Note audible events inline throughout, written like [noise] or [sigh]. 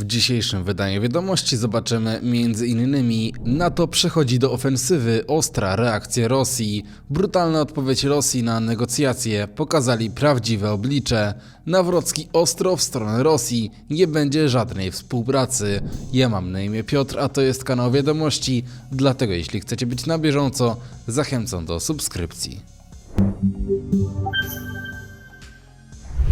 W dzisiejszym wydaniu wiadomości zobaczymy m.in. NATO przechodzi do ofensywy, ostra reakcja Rosji, brutalna odpowiedź Rosji na negocjacje, pokazali prawdziwe oblicze, Nawrocki ostro w stronę Rosji, nie będzie żadnej współpracy. Ja mam na imię Piotr, a to jest kanał wiadomości, dlatego jeśli chcecie być na bieżąco, zachęcam do subskrypcji.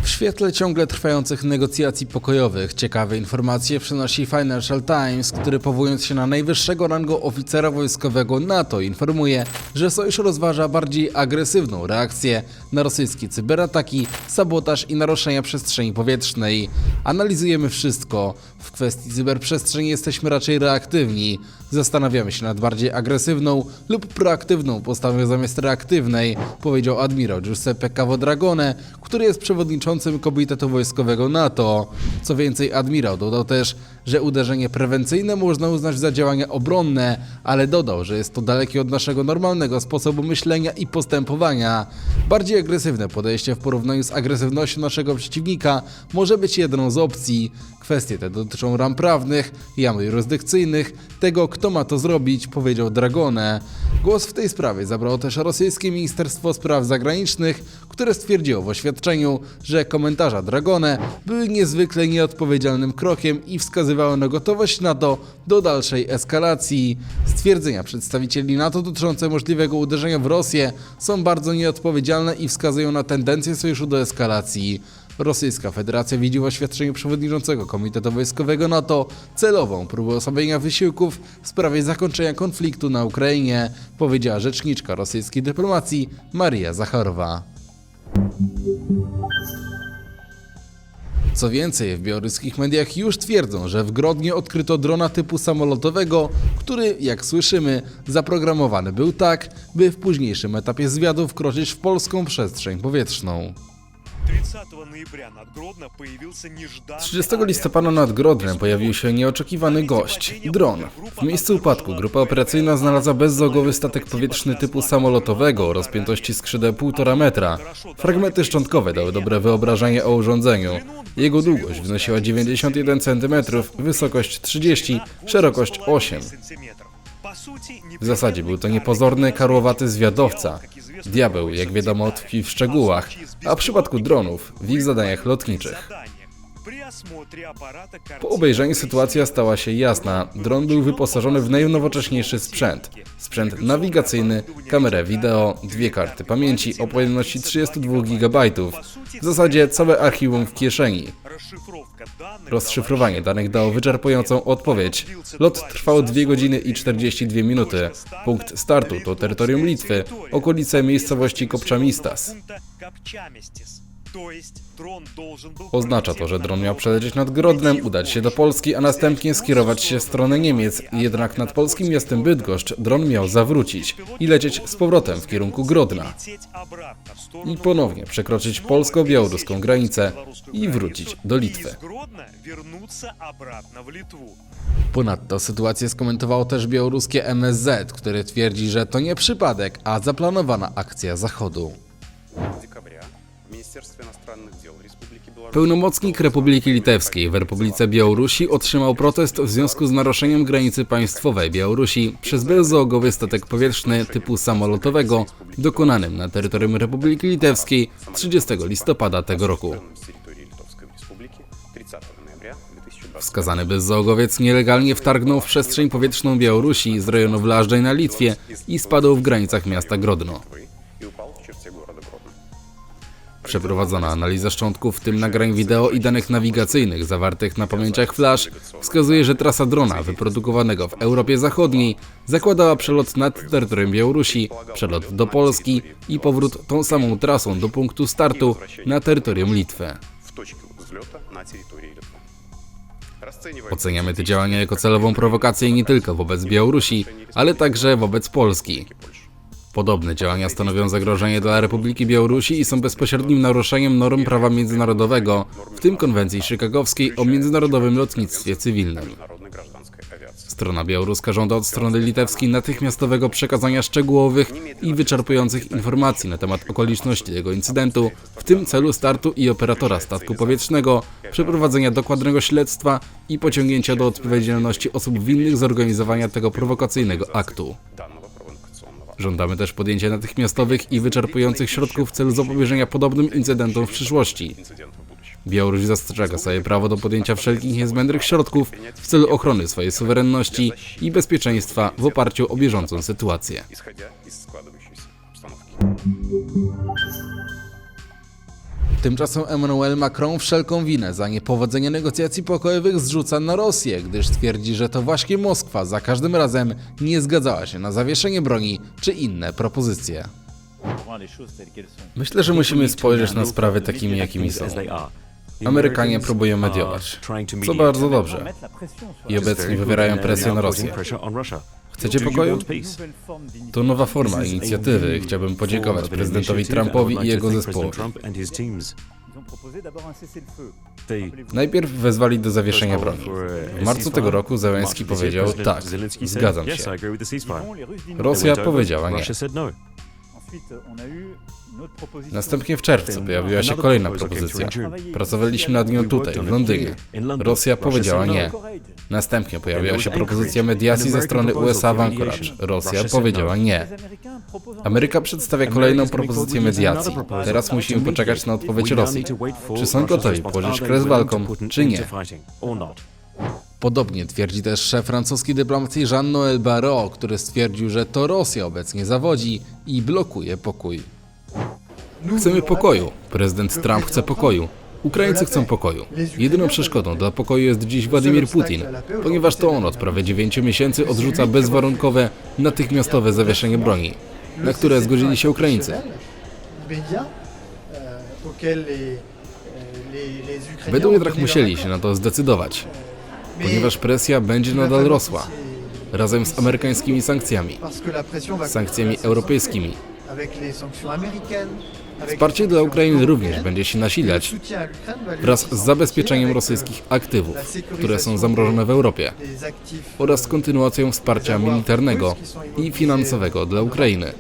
W świetle ciągle trwających negocjacji pokojowych ciekawe informacje przynosi Financial Times, który powołując się na najwyższego rango oficera wojskowego NATO informuje, że sojusz rozważa bardziej agresywną reakcję na rosyjskie cyberataki, sabotaż i naruszenia przestrzeni powietrznej. Analizujemy wszystko. W kwestii cyberprzestrzeni jesteśmy raczej reaktywni. Zastanawiamy się nad bardziej agresywną lub proaktywną postawą zamiast reaktywnej, powiedział admirał Giuseppe Cavodragone, który jest przewodniczącym Komitetu Wojskowego NATO. Co więcej, admirał dodał też, że uderzenie prewencyjne można uznać za działania obronne, ale dodał, że jest to dalekie od naszego normalnego sposobu myślenia i postępowania. Bardziej agresywne podejście w porównaniu z agresywnością naszego przeciwnika może być jedną z opcji. Kwestie te dotyczą ram prawnych, jam jurysdykcyjnych, tego kto ma to zrobić, powiedział Dragone. Głos w tej sprawie zabrało też rosyjskie Ministerstwo Spraw Zagranicznych, które stwierdziło w oświadczeniu, że komentarza Dragone były niezwykle nieodpowiedzialnym krokiem i wskazywały na gotowość NATO do dalszej eskalacji. Stwierdzenia przedstawicieli NATO dotyczące możliwego uderzenia w Rosję są bardzo nieodpowiedzialne i wskazują na tendencję sojuszu do eskalacji. Rosyjska Federacja widzi w oświadczeniu przewodniczącego Komitetu Wojskowego NATO celową próbę osłabienia wysiłków w sprawie zakończenia konfliktu na Ukrainie, powiedziała rzeczniczka rosyjskiej dyplomacji Maria Zacharowa. Co więcej, w białoruskich mediach już twierdzą, że w Grodnie odkryto drona typu samolotowego, który, jak słyszymy, zaprogramowany był tak, by w późniejszym etapie zwiadu wkroczyć w polską przestrzeń powietrzną. 30 listopada nad Grodnem pojawił się nieoczekiwany gość dron. W miejscu upadku grupa operacyjna znalazła bezzogłowy statek powietrzny typu samolotowego o rozpiętości skrzydeł 1,5 metra. Fragmenty szczątkowe dały dobre wyobrażenie o urządzeniu. Jego długość wynosiła 91 cm, wysokość 30, szerokość 8. W zasadzie był to niepozorny, karłowaty zwiadowca. Diabeł, jak wiadomo, tkwi w szczegółach, a w przypadku dronów w ich zadaniach lotniczych. Po obejrzeniu sytuacja stała się jasna. Dron był wyposażony w najnowocześniejszy sprzęt. Sprzęt nawigacyjny, kamerę wideo, dwie karty pamięci o pojemności 32 GB. W zasadzie całe archiwum w kieszeni. Rozszyfrowanie danych dało wyczerpującą odpowiedź. Lot trwał 2 godziny i 42 minuty. Punkt startu to terytorium Litwy, okolice miejscowości Kopczamistas. Oznacza to, że dron miał przelecieć nad Grodnem, udać się do Polski, a następnie skierować się w stronę Niemiec. Jednak nad polskim miastem Bydgoszcz dron miał zawrócić i lecieć z powrotem w kierunku Grodna. I ponownie przekroczyć polsko-białoruską granicę i wrócić do Litwy. Ponadto sytuację skomentowało też białoruskie MSZ, który twierdzi, że to nie przypadek, a zaplanowana akcja Zachodu. Pełnomocnik Republiki Litewskiej w Republice Białorusi otrzymał protest w związku z naruszeniem granicy państwowej Białorusi przez bezołogowy statek powietrzny typu samolotowego dokonanym na terytorium Republiki Litewskiej 30 listopada tego roku. Wskazany bezzałogowiec nielegalnie wtargnął w przestrzeń powietrzną Białorusi z rejonu Wlażdżej na Litwie i spadł w granicach miasta Grodno. Przeprowadzona analiza szczątków, w tym nagrań wideo i danych nawigacyjnych zawartych na pamięciach flash, wskazuje, że trasa drona wyprodukowanego w Europie Zachodniej zakładała przelot nad terytorium Białorusi, przelot do Polski i powrót tą samą trasą do punktu startu na terytorium Litwy. Oceniamy te działania jako celową prowokację nie tylko wobec Białorusi, ale także wobec Polski. Podobne działania stanowią zagrożenie dla Republiki Białorusi i są bezpośrednim naruszeniem norm prawa międzynarodowego, w tym konwencji chicagowskiej o międzynarodowym lotnictwie cywilnym. Strona białoruska żąda od strony litewskiej natychmiastowego przekazania szczegółowych i wyczerpujących informacji na temat okoliczności tego incydentu, w tym celu startu i operatora statku powietrznego, przeprowadzenia dokładnego śledztwa i pociągnięcia do odpowiedzialności osób winnych zorganizowania tego prowokacyjnego aktu. Żądamy też podjęcia natychmiastowych i wyczerpujących środków w celu zapobieżenia podobnym incydentom w przyszłości. Białoruś zastrzega sobie prawo do podjęcia wszelkich niezbędnych środków w celu ochrony swojej suwerenności i bezpieczeństwa w oparciu o bieżącą sytuację. Tymczasem Emmanuel Macron wszelką winę za niepowodzenie negocjacji pokojowych zrzuca na Rosję, gdyż twierdzi, że to właśnie Moskwa za każdym razem nie zgadzała się na zawieszenie broni czy inne propozycje. Myślę, że musimy spojrzeć na sprawy takimi, jakimi są. Amerykanie próbują mediować, co bardzo dobrze. I obecnie wywierają presję na Rosję. Chcecie pokoju? To nowa forma inicjatywy. Chciałbym podziękować prezydentowi Trumpowi i jego zespołowi. Najpierw wezwali do zawieszenia broni. W marcu tego roku Zełenski powiedział tak, zgadzam się. Rosja powiedziała nie. Następnie w czerwcu pojawiła się kolejna propozycja. Pracowaliśmy nad nią tutaj, w Londynie. Rosja powiedziała nie. Następnie pojawiła się propozycja mediacji ze strony USA w Anchorage. Rosja powiedziała nie. Ameryka przedstawia kolejną propozycję mediacji. Teraz musimy poczekać na odpowiedź Rosji. Czy są gotowi położyć kres walkom, czy nie? Podobnie twierdzi też szef francuskiej dyplomacji Jean-Noël Barrot, który stwierdził, że to Rosja obecnie zawodzi i blokuje pokój. Chcemy pokoju. Prezydent Trump chce pokoju. Ukraińcy chcą pokoju. Jedyną przeszkodą dla pokoju jest dziś Władimir Putin, ponieważ to on od prawie 9 miesięcy odrzuca bezwarunkowe, natychmiastowe zawieszenie broni, na które zgodzili się Ukraińcy. Będą jednak musieli się na to zdecydować, ponieważ presja będzie nadal rosła, razem z amerykańskimi sankcjami, sankcjami europejskimi. Wsparcie dla Ukrainy również będzie się nasilać wraz z zabezpieczeniem rosyjskich aktywów, które są zamrożone w Europie, oraz z kontynuacją wsparcia militarnego i finansowego dla Ukrainy,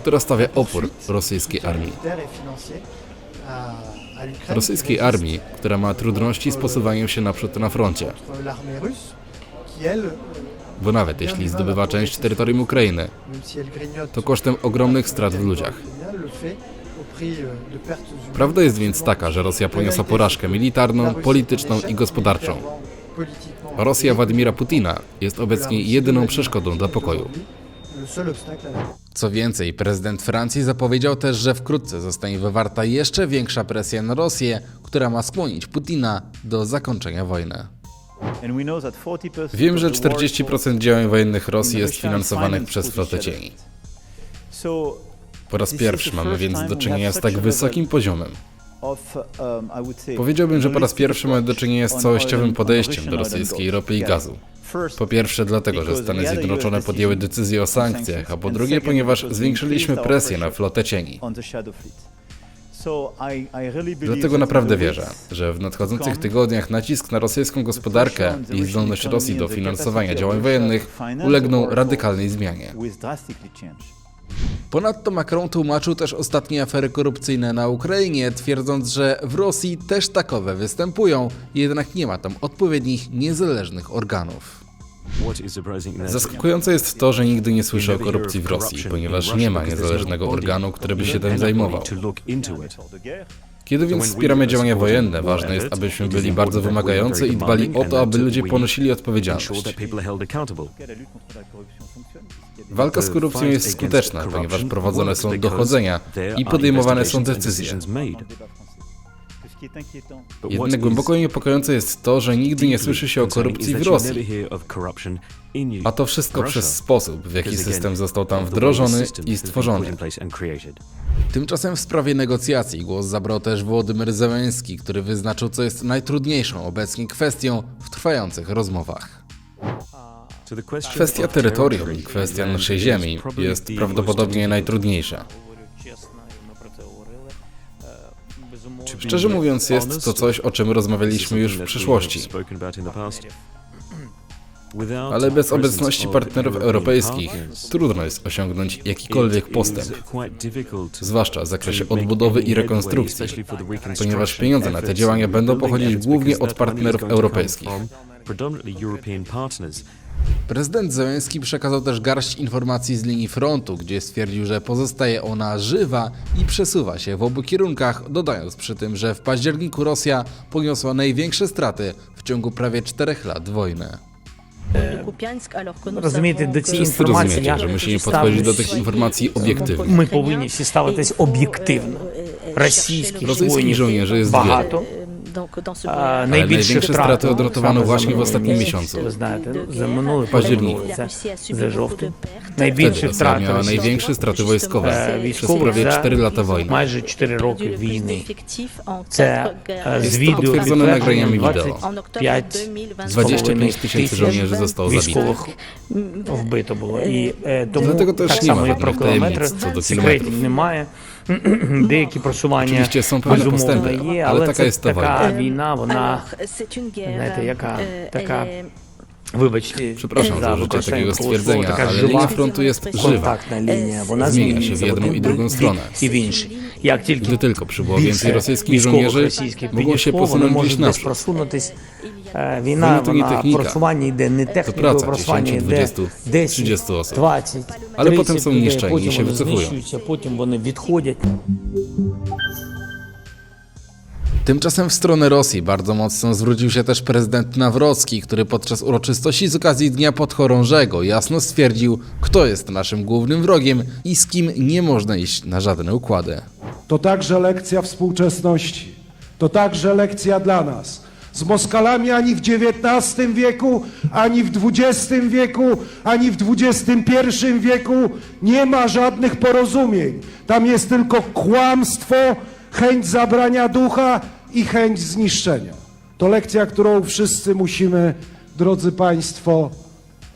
która stawia opór rosyjskiej armii. Rosyjskiej armii, która ma trudności z posuwaniem się naprzód na froncie, bo nawet jeśli zdobywa część terytorium Ukrainy, to kosztem ogromnych strat w ludziach. Prawda jest więc taka, że Rosja poniosła porażkę militarną, polityczną i gospodarczą. Rosja Władimira Putina jest obecnie jedyną przeszkodą dla pokoju. Co więcej, prezydent Francji zapowiedział też, że wkrótce zostanie wywarta jeszcze większa presja na Rosję, która ma skłonić Putina do zakończenia wojny. Wiem, że 40% działań wojennych Rosji jest finansowanych przez flotę cieni. Po raz pierwszy mamy więc do czynienia z tak wysokim poziomem. Powiedziałbym, że po raz pierwszy mamy do czynienia z całościowym podejściem do rosyjskiej ropy i gazu. Po pierwsze dlatego, że Stany Zjednoczone podjęły decyzję o sankcjach, a po drugie ponieważ zwiększyliśmy presję na flotę cieni. Dlatego naprawdę wierzę, że w nadchodzących tygodniach nacisk na rosyjską gospodarkę i zdolność Rosji do finansowania działań wojennych ulegną radykalnej zmianie. Ponadto Macron tłumaczył też ostatnie afery korupcyjne na Ukrainie, twierdząc, że w Rosji też takowe występują, jednak nie ma tam odpowiednich niezależnych organów. Zaskakujące jest to, że nigdy nie słyszę o korupcji w Rosji, ponieważ nie ma niezależnego organu, który by się tym zajmował. Kiedy więc wspieramy działania wojenne, ważne jest, abyśmy byli bardzo wymagający i dbali o to, aby ludzie ponosili odpowiedzialność. Walka z korupcją jest skuteczna, ponieważ prowadzone są dochodzenia i podejmowane są decyzje. Jednak głęboko niepokojące jest to, że nigdy nie słyszy się o korupcji w Rosji, a to wszystko przez sposób, w jaki system został tam wdrożony i stworzony. Tymczasem w sprawie negocjacji głos zabrał też Włodymyr Zełenski, który wyznaczył, co jest najtrudniejszą obecnie kwestią w trwających rozmowach. Kwestia terytorium i kwestia naszej ziemi jest prawdopodobnie najtrudniejsza. Szczerze mówiąc, jest to coś, o czym rozmawialiśmy już w przeszłości. [clears throat] Ale bez obecności partnerów europejskich trudno jest osiągnąć jakikolwiek postęp, zwłaszcza w zakresie odbudowy i rekonstrukcji, ponieważ pieniądze na te działania będą pochodzić głównie od partnerów europejskich. Prezydent Zełenski przekazał też garść informacji z linii frontu, gdzie stwierdził, że pozostaje ona żywa i przesuwa się w obu kierunkach, dodając przy tym, że w październiku Rosja poniosła największe straty w ciągu prawie czterech lat wojny. Розумієте, до цієї Wszyscy інформації rozumiecie, я że musimy podchodzić do tych informacji obiektywnie. Ми повинні всі ставитись об'єктивно. Російських Rosyjskich воїнів żołnierzy jest багато. wielu. А, Ale Найбільше największe straty odnotowano саме за właśnie w минулий ostatnim місяць. miesiącu. Ви знаєте, ну, за минулий październiku. це за жовтень. Wtedy Найбільше Rosja втрати miała Росії. największe straty wojskowe Е, przez prawie за 4 lata wojny. майже 4 роки війни. Це е, Jest з to відео potwierdzone nagraniami wideo. 25 25 tysięcy żołnierzy zostało zabitych. військових вбито було. І е, тому Dlatego też так nie ma само як про żadnych кілометри, tajemnic co do секретів kilometrów. немає. Деякі просування Oczywiście są pewne безумовно postępy, є, ale але taka це jest ta така wojna. війна, вона, знаєте, яка така вибачте, Przepraszam za użycie використання takiego такого слова, stwierdzenia, така ale жива linia frontu jest żywa. контактна лінія. Вона Zmienia się w змінюється jedną один i drugą бік stronę. і в інший. Як тільки Gdy tylko przybyło więcej rosyjskich żołnierzy, mogło się posunąć gdzieś naprzód. просунутись. Е, Війна, то не вона техніка. просування йде не технікою, praca просування 10, йде 20, 10, 30 osób. 20, Але потім сам людей, niszczeni потім і się вони wycofują. знищуються, потім вони відходять. Tymczasem w stronę Rosji bardzo mocno zwrócił się też prezydent Nawrocki, który podczas uroczystości z okazji Dnia Podchorążego jasno stwierdził, kto jest naszym głównym wrogiem i z kim nie można iść na żadne układy. To także lekcja współczesności. To także lekcja dla nas. Z Moskalami ani w XIX wieku, ani w XX wieku, ani w XXI wieku nie ma żadnych porozumień. Tam jest tylko kłamstwo, chęć zabrania ducha i chęć zniszczenia. To lekcja, którą wszyscy musimy, drodzy Państwo,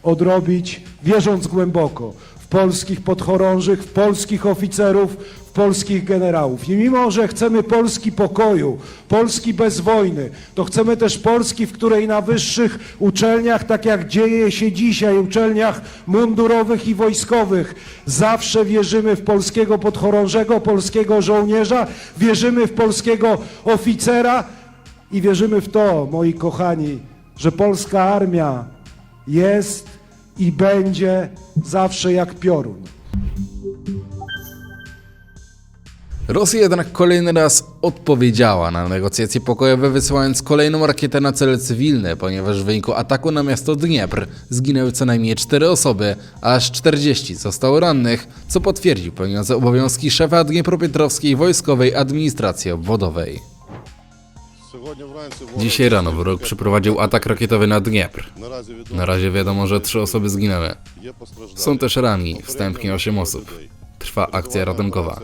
odrobić, wierząc głęboko polskich podchorążych, w polskich oficerów, w polskich generałów. I mimo, że chcemy Polski pokoju, Polski bez wojny, to chcemy też Polski, w której na wyższych uczelniach, tak jak dzieje się dzisiaj, uczelniach mundurowych i wojskowych, zawsze wierzymy w polskiego podchorążego, polskiego żołnierza, wierzymy w polskiego oficera i wierzymy w to, moi kochani, że polska armia jest i będzie zawsze jak piorun. Rosja jednak kolejny raz odpowiedziała na negocjacje pokojowe, wysyłając kolejną rakietę na cele cywilne, ponieważ w wyniku ataku na miasto Dniepr zginęły co najmniej 4 osoby, aż 40 zostało rannych, co potwierdził pełniący obowiązki szefa Dniepropietrowskiej Wojskowej Administracji Obwodowej. Dzisiaj rano wróg przeprowadził atak rakietowy na Dniepr. Na razie wiadomo, że 3 osoby zginęły. Są też ranni, wstępnie 8 osób. Trwa akcja ratunkowa.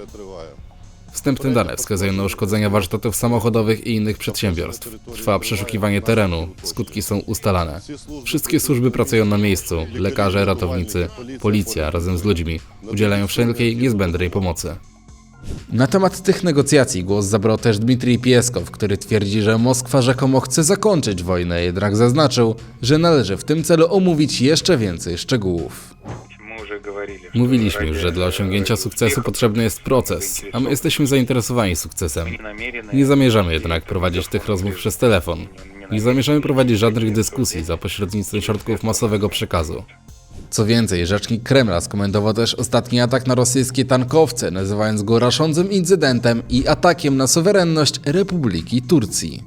Wstępne dane wskazują na uszkodzenia warsztatów samochodowych i innych przedsiębiorstw. Trwa przeszukiwanie terenu, skutki są ustalane. Wszystkie służby pracują na miejscu, lekarze, ratownicy, policja razem z ludźmi udzielają wszelkiej niezbędnej pomocy. Na temat tych negocjacji głos zabrał też Dmitrij Pieskow, który twierdzi, że Moskwa rzekomo chce zakończyć wojnę, jednak zaznaczył, że należy w tym celu omówić jeszcze więcej szczegółów. Mówiliśmy już, że dla osiągnięcia sukcesu potrzebny jest proces, a my jesteśmy zainteresowani sukcesem. Nie zamierzamy jednak prowadzić tych rozmów przez telefon. Nie zamierzamy prowadzić żadnych dyskusji za pośrednictwem środków masowego przekazu. Co więcej, rzecznik Kremla skomentował też ostatni atak na rosyjskie tankowce, nazywając go rażącym incydentem i atakiem na suwerenność Republiki Turcji.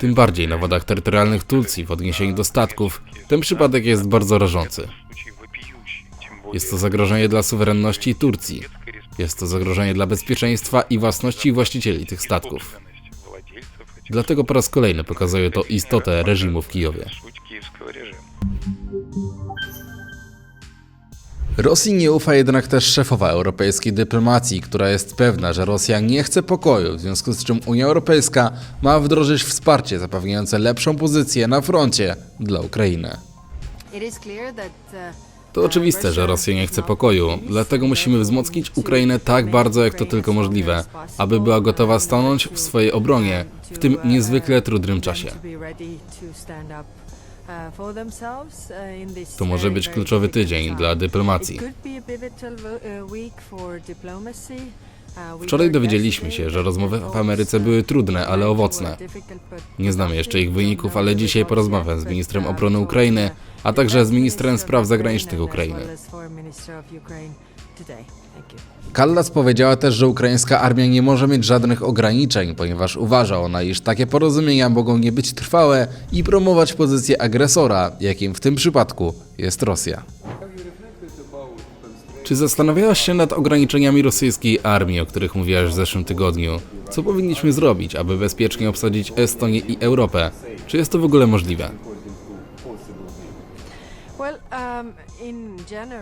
Tym bardziej na wodach terytorialnych Turcji w odniesieniu do statków, ten przypadek jest bardzo rażący. Jest to zagrożenie dla suwerenności Turcji. Jest to zagrożenie dla bezpieczeństwa i własności właścicieli tych statków. Dlatego po raz kolejny pokazuje to istotę reżimu w Kijowie. Rosji nie ufa jednak też szefowa europejskiej dyplomacji, która jest pewna, że Rosja nie chce pokoju, w związku z czym Unia Europejska ma wdrożyć wsparcie zapewniające lepszą pozycję na froncie dla Ukrainy. To oczywiste, że Rosja nie chce pokoju, dlatego musimy wzmocnić Ukrainę tak bardzo, jak to tylko możliwe, aby była gotowa stanąć w swojej obronie w tym niezwykle trudnym czasie. To może być kluczowy tydzień dla dyplomacji. Wczoraj dowiedzieliśmy się, że rozmowy w Ameryce były trudne, ale owocne. Nie znamy jeszcze ich wyników, ale dzisiaj porozmawiam z ministrem obrony Ukrainy, a także z ministrem spraw zagranicznych Ukrainy. Kallas powiedziała też, że ukraińska armia nie może mieć żadnych ograniczeń, ponieważ uważa ona, iż takie porozumienia mogą nie być trwałe i promować pozycję agresora, jakim w tym przypadku jest Rosja. Czy zastanawiałaś się nad ograniczeniami rosyjskiej armii, o których mówiłaś w zeszłym tygodniu? Co powinniśmy zrobić, aby bezpiecznie obsadzić Estonię i Europę? Czy jest to w ogóle możliwe?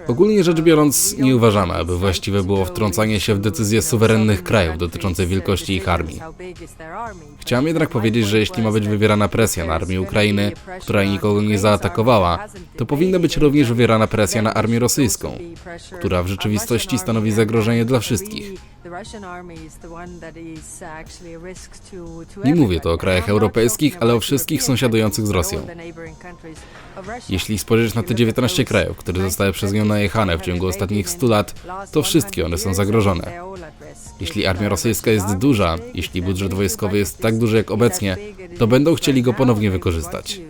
Ogólnie rzecz biorąc, nie uważamy, aby właściwe było wtrącanie się w decyzje suwerennych krajów dotyczące wielkości ich armii. Chciałem jednak powiedzieć, że jeśli ma być wywierana presja na armię Ukrainy, która nikogo nie zaatakowała, to powinna być również wywierana presja na armię rosyjską, która w rzeczywistości stanowi zagrożenie dla wszystkich. Nie mówię to o krajach europejskich, ale o wszystkich sąsiadujących z Rosją. Jeśli spojrzeć na te 19 krajów, które zostały przez nią najechane w ciągu ostatnich 100 lat, to wszystkie one są zagrożone. Jeśli armia rosyjska jest duża, jeśli budżet wojskowy jest tak duży jak obecnie, to będą chcieli go ponownie wykorzystać.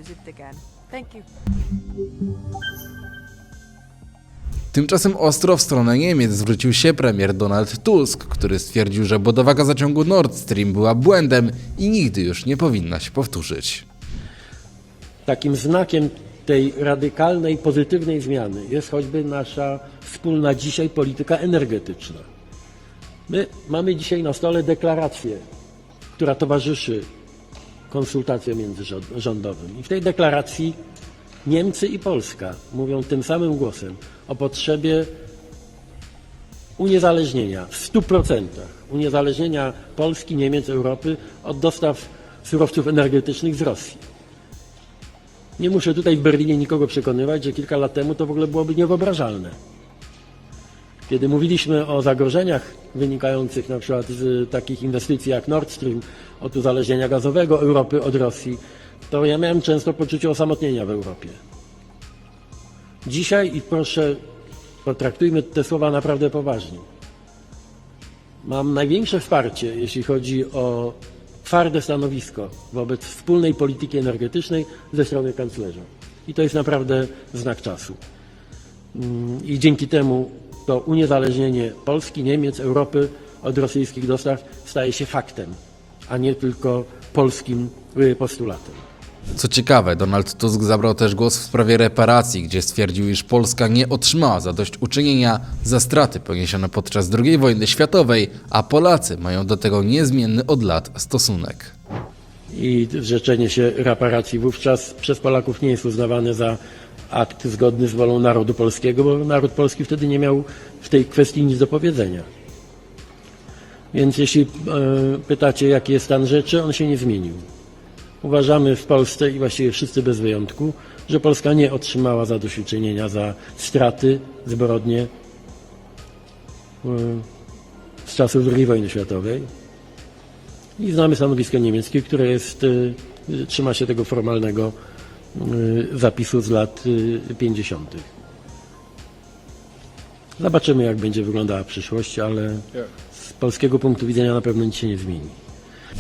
Tymczasem ostro w stronę Niemiec zwrócił się premier Donald Tusk, który stwierdził, że budowa gazociągu Nord Stream była błędem i nigdy już nie powinna się powtórzyć. Takim znakiem tej radykalnej, pozytywnej zmiany jest choćby nasza wspólna dzisiaj polityka energetyczna. My mamy dzisiaj na stole deklarację, która towarzyszy konsultacjom międzyrządowym. I w tej deklaracji Niemcy i Polska mówią tym samym głosem o potrzebie uniezależnienia w 100%, uniezależnienia Polski, Niemiec, Europy od dostaw surowców energetycznych z Rosji. Nie muszę tutaj w Berlinie nikogo przekonywać, że kilka lat temu to w ogóle byłoby niewyobrażalne. Kiedy mówiliśmy o zagrożeniach wynikających na przykład z takich inwestycji jak Nord Stream, od uzależnienia gazowego Europy od Rosji, to ja miałem często poczucie osamotnienia w Europie. Dzisiaj, i proszę, potraktujmy te słowa naprawdę poważnie, mam największe wsparcie, jeśli chodzi o twarde stanowisko wobec wspólnej polityki energetycznej ze strony kanclerza. I to jest naprawdę znak czasu. Mm, I dzięki temu to uniezależnienie Polski, Niemiec, Europy od rosyjskich dostaw staje się faktem, a nie tylko polskim y, postulatem. Co ciekawe, Donald Tusk zabrał też głos w sprawie reparacji, gdzie stwierdził, iż Polska nie otrzymała zadośćuczynienia za straty poniesione podczas II wojny światowej, a Polacy mają do tego niezmienny od lat stosunek. I zrzeczenie się reparacji wówczas przez Polaków nie jest uznawane za akt zgodny z wolą narodu polskiego, bo naród polski wtedy nie miał w tej kwestii nic do powiedzenia. Więc jeśli e, pytacie, jaki jest stan rzeczy, on się nie zmienił. Uważamy w Polsce i właściwie wszyscy bez wyjątku, że Polska nie otrzymała zadośćuczynienia za straty, zbrodnie e, z czasów II wojny światowej. I znamy stanowisko niemieckie, które jest, e, trzyma się tego formalnego e, zapisu z lat e, 50. Zobaczymy, jak będzie wyglądała przyszłość, ale z polskiego punktu widzenia na pewno nic się nie zmieni.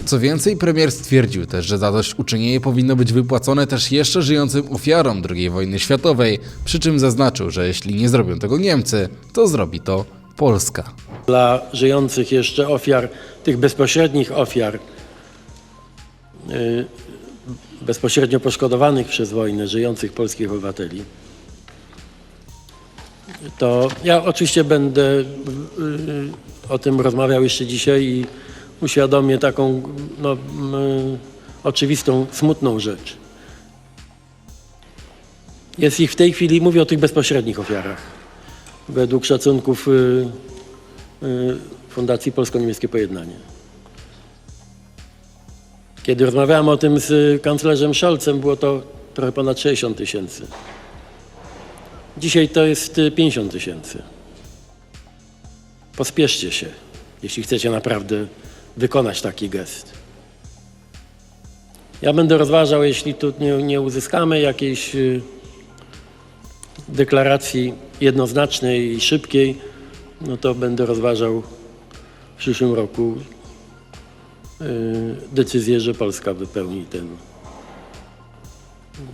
Co więcej, premier stwierdził też, że zadośćuczynienie powinno być wypłacone też jeszcze żyjącym ofiarom II wojny światowej, przy czym zaznaczył, że jeśli nie zrobią tego Niemcy, to zrobi to Polska. Dla żyjących jeszcze ofiar, tych bezpośrednich ofiar, y, bezpośrednio poszkodowanych przez wojnę, żyjących polskich obywateli, to ja oczywiście będę y, y, o tym rozmawiał jeszcze dzisiaj i uświadomię taką no, y, oczywistą, smutną rzecz. Jest ich w tej chwili, mówię o tych bezpośrednich ofiarach. Według szacunków y, y, Fundacji Polsko-Niemieckie Pojednanie. Kiedy rozmawiałem o tym z kanclerzem Scholzem, było to trochę ponad 60 tysięcy. Dzisiaj to jest y, 50 tysięcy. Pospieszcie się, jeśli chcecie naprawdę wykonać taki gest. Ja będę rozważał, jeśli tu nie, nie uzyskamy jakiejś y, deklaracji jednoznacznej i szybkiej, no to będę rozważał w przyszłym roku y, decyzję, że Polska wypełni ten,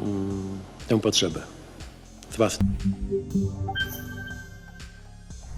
mm, tę potrzebę. Z własnej